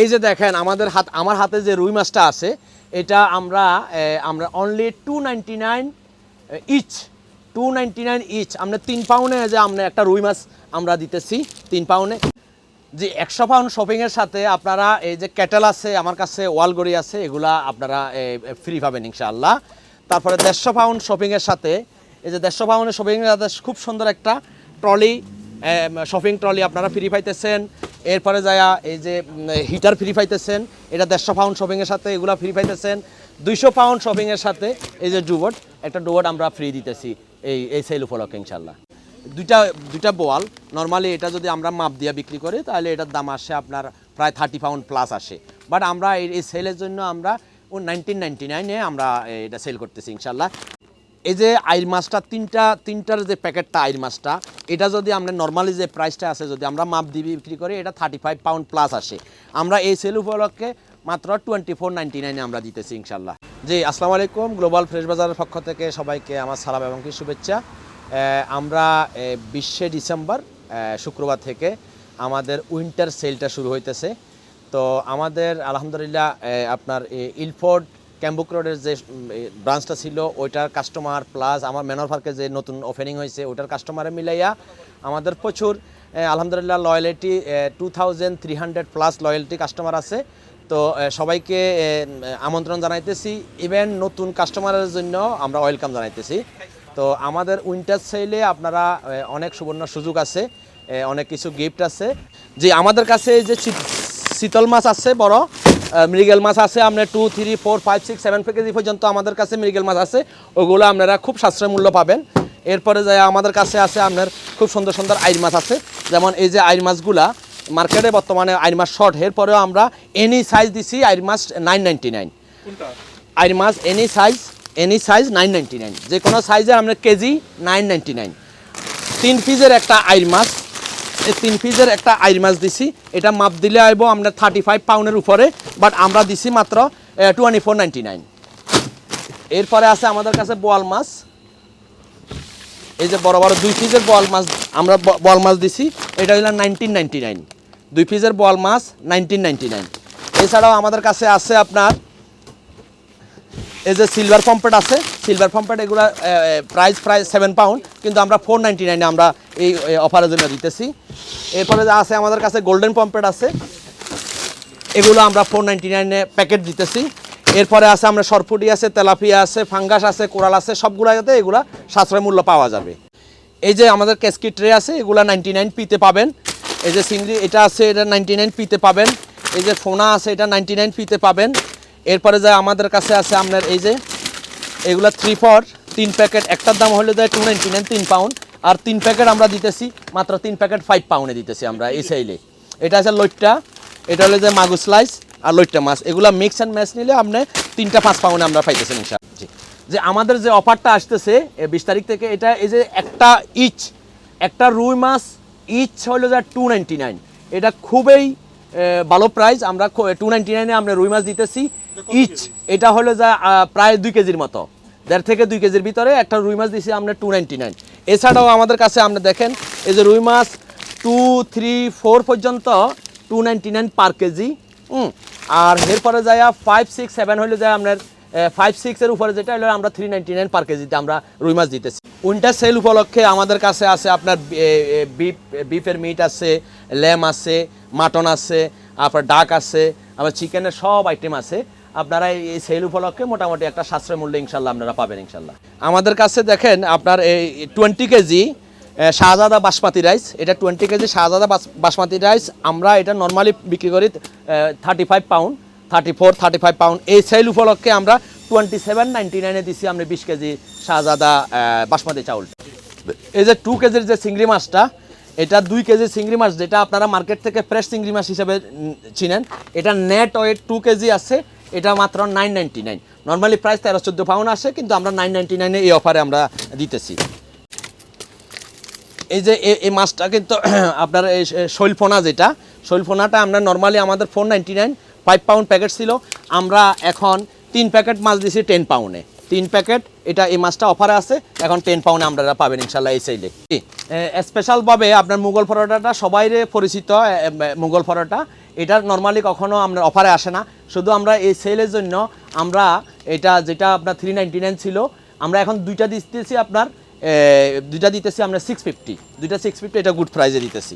এই যে দেখেন, আমাদের হাত আমার হাতে যে রুই মাছটা আছে, এটা আমরা আমরা only two nine each two nine each আমরা তিন পাউন্ডে যে আমরা একটা রুই মাছ আমরা দিতেছি, তিন পাউন্ডে যে একশো পাউন্ড শপিংয়ের সাথে আপনারা এই যে ক্যাটেল আছে, আমার কাছে ওয়ালগড়ি আছে, এগুলা আপনারা ফ্রি পাবেন ইনশাআল্লাহ। তারপরে দেড়শো পাউন্ড শপিংয়ের সাথে, এই যে দেড়শো পাউন্ডের শপিংয়ের সাথে খুব সুন্দর একটা ট্রলি শপিং ট্রলি আপনারা ফ্রি পাইতেছেন। এরপরে যায়া এই যে হিটার ফ্রি পাইতেছেন, এটা দেড়শো পাউন্ড শপিংয়ের সাথে এগুলা ফ্রি পাইতেছেন, দুইশো পাউন্ড শপিংয়ের সাথে এই যে ডুবোট, একটা ডুবোট আমরা ফ্রি দিতেছি এই এই সেল উপলক্ষে ইনশাল্লাহ দুইটা দুইটা বোয়াল নর্মালি এটা যদি আমরা মাপ দিয়ে বিক্রি করি, তাহলে এটার দাম আসে আপনার প্রায় থার্টি পাউন্ড প্লাস আসে। বাট আমরা এই সেলের জন্য আমরা ও নাইনটিন নাইনটি নাইনে আমরা এটা সেল করতেছি ইনশাল্লাহ এই যে আইর মাছটা, তিনটা, তিনটার যে প্যাকেটটা আইর মাছটা, এটা যদি আমরা নর্মালি যে প্রাইসটা আছে, যদি আমরা মাপ দিয়ে বিক্রি করি, এটা থার্টি ফাইভ পাউন্ড প্লাস আসে। আমরা এই সেল উপলক্ষে মাত্র টোয়েন্টি ফোর নাইনটি নাইনে আমরা দিতেছি ইনশাল্লাহ। জি, আসসালামু আলাইকুম গ্লোবাল ফ্রেশ বাজারের পক্ষ থেকে সবাইকে আমার সালাম এবং কি শুভেচ্ছা। আমরা বিশে ডিসেম্বর শুক্রবার থেকে আমাদের উইন্টার সেলটা শুরু হইতেছে। তো আমাদের, আলহামদুলিল্লাহ আপনার ইলফোর্ড ক্যাম্বুক রোডের যে ব্রাঞ্চটা ছিল, ওইটার কাস্টমার প্লাস আমার ম্যানর পার্কে যে নতুন ওপেনিং হয়েছে, ওইটার কাস্টমারে মিলাইয়া আমাদের প্রচুর আলহামদুলিল্লাহ loyalty two thousand three hundred plus loyalty customer আছে। তো সবাইকে আমন্ত্রণ জানাইতেছি। ইভেন নতুন কাস্টমারের জন্য আমরা ওয়েলকাম জানাইতেছি। তো আমাদের উইন্টার সেলে আপনারা অনেক সুবর্ণ সুযোগ আছে অনেক কিছু গিফট আছে। যে আমাদের কাছে যে শীতল মাছ আছে বড় মৃগেল মাছ আছে আপনার two three four five six seven kg পর্যন্ত আমাদের কাছে মৃগেল মাছ আছে। ওগুলো আপনারা খুব সাশ্রয় মূল্য পাবেন। এরপরে যায় আমাদের কাছে আছে আপনার খুব সুন্দর সুন্দর আইর মাছ আছে। যেমন এই যে আইর মাছগুলা মার্কেটে বর্তমানে আইর মাছ শর্ট এরপরেও আমরা এনি সাইজ দিছি আইর মাছ নাইন নাইনটি নাইন আইর মাছ any size any size nine ninety nine যে কোনো সাইজের আমরা কেজি নাইন নাইনটি নাইন তিন পিসের একটা আইর মাছ। এই তিন পিসের একটা আইর মাছ দিছি। এটা মাপ দিলে আইব আমরা থার্টি ফাইভ পাউন্ডের উপরে বাট আমরা দিছি মাত্র টোয়েন্টি ফোর নাইন এরপরে আছে আমাদের কাছে বোয়াল মাছ। এই যে বড় বড় দুই পিসের বোয়াল মাছ, আমরা বোয়াল মাছ দিছি, এটা হলো নাইনটিন নাইনটি নাইন দুই পিসের বোয়াল মাছ নাইনটিন নাইনটি নাইন এছাড়াও আমাদের কাছে আছে আপনার, এই যে সিলভার পম্পেট আছে সিলভার পম্পেট এগুলো প্রাইস প্রায় সেভেন পাউন্ড কিন্তু আমরা ফোর নাইনটি নাইনে আমরা এই অফারের জন্য দিতেছি। এরপরে যা আছে আমাদের কাছে গোল্ডেন পম্পেট আছে। এগুলো আমরা ফোর নাইনটি নাইনে প্যাকেট দিতেছি। এরপরে আছে আমরা সরপুটি আছে, তেলাপিয়া আছে ফাঙ্গাস আছে, কোরাল আছে সবগুলো যাতে এগুলা সাশ্রয় মূল্য পাওয়া যাবে। এই যে আমাদের ক্যাসকি ট্রে আছে, এগুলা নাইনটি নাইন পিতে পাবেন। এই যে চিংড়ি এটা আছে, এটা নাইনটি নাইন পিতে পাবেন। এই যে ফোনা আছে, এটা নাইনটি নাইন পিতে পাবেন। এরপরে যা আমাদের কাছে আছে আপনার এই যে, এগুলা থ্রি ফর তিন প্যাকেট একটার দাম হলে যায় টু নাইনটি নাইন তিন পাউন্ড আর তিন প্যাকেট আমরা দিতেছি মাত্র তিন প্যাকেট ফাইভ পাউন্ডে দিতেছি আমরা এই সাইলে এটা আছে লইট্টা এটা হলো যে মাগুর স্লাইস আর লইট্টা মাছ। এগুলা মিক্স অ্যান্ড ম্যাচ নিলে আপনি তিনটা পাঁচ পাউন্ডে আমরা পাইতেছেন ইনশাআল্লাহ। জি। যে আমাদের যে অফারটা আসতেছে বিশ তারিখ থেকে এটা এই যে একটা ইচ একটা রুই মাছ ইচ হলো যা টু নাইনটি নাইন এটা খুবই ভালো প্রাইস আমরা টু নাইনটি নাইনে আমরা রুই মাছ দিতেছি ইচ এটা হলো যা প্রায় দুই কেজির মতো। দেড় থেকে দুই কেজির ভিতরে একটা রুই মাছ দিছি আমরা টু নাইনটি নাইন এছাড়াও আমাদের কাছে আপনি দেখেন, এই যে রুই মাছ টু থ্রি ফোর পর্যন্ত two ninety nine per kg. হুম, আর এরপরে যায় ফাইভ সিক্স সেভেন হলে যায় আপনার ফাইভ সিক্সের উপরে যেটা হলো আমরা থ্রি নাইনটি নাইন পার কেজিতে আমরা রুই মাছ দিতেছি। উইন্টার সেল উপলক্ষে আমাদের কাছে আছে আপনার বিফ বিফের মিট আছে ল্যাম আছে মাটন আছে, আপনার ডাক আছে, আবার চিকেনের সব আইটেম আছে। আপনারা এই সেল উপলক্ষে মোটামুটি একটা সাশ্রয় মূল্যে ইনশাল্লাহ আপনারা পাবেন ইনশাল্লাহ। আমাদের কাছে দেখেন আপনার এই twenty kg Shahzada basmati rice এটা টোয়েন্টি কেজি শাহজাদা বাস- বাসমতি রাইস আমরা এটা নর্মালি বিক্রি করি thirty five pound thirty four thirty five pound এই সেল উপলক্ষে আমরা টোয়েন্টি সেভেন নাইনটি নাইনে দিছি আমরা বিশ কেজি শাহজাদা বাসমতি চাউল। এই যে টু কেজির যে চিংড়ি মাছটা, এটা দুই কেজি চিংড়ি মাছ, যেটা আপনারা মার্কেট থেকে ফ্রেশ চিংড়ি মাছ হিসেবে চিনেন। এটা নেট ওয়েট টু কেজি আছে। এটা মাত্র নাইন নাইন নর্মালি প্রাইস তেরো চোদ্দ পাউন্ড আসে, কিন্তু আমরা নাইন নাইনটি নাইনে এই অফারে আমরা দিতেছি। এই যে এই মাছটা কিন্তু আপনার এই শৈলফোনা যেটা, শৈলফোনাটা আমরা নর্মালি আমাদের four ninety nine five pound packet ছিল। আমরা এখন তিন প্যাকেট মাছ দিছি টেন পাউন্ডে তিন প্যাকেট এটা এই মাছটা অফারে আছে, এখন টেন পাউন্ডে আপনারা পাবেন ইনশাল্লাহ এই সাইডে স্পেশালভাবে আপনার মুঘল পরোটাটা সবাইরে পরিচিত মুঘল পরোটা। এটা নর্মালি কখনো আমরা অফারে আসে না। শুধু আমরা এই সেলের জন্য আমরা এটা যেটা আপনার থ্রি নাইন ছিল, আমরা এখন দুইটা দিতেছি আপনার দুইটা দিতেছি আমরা সিক্স ফিফটি দুইটা সিক্স ফিফটি এটা গুড প্রাইজে দিতেছি।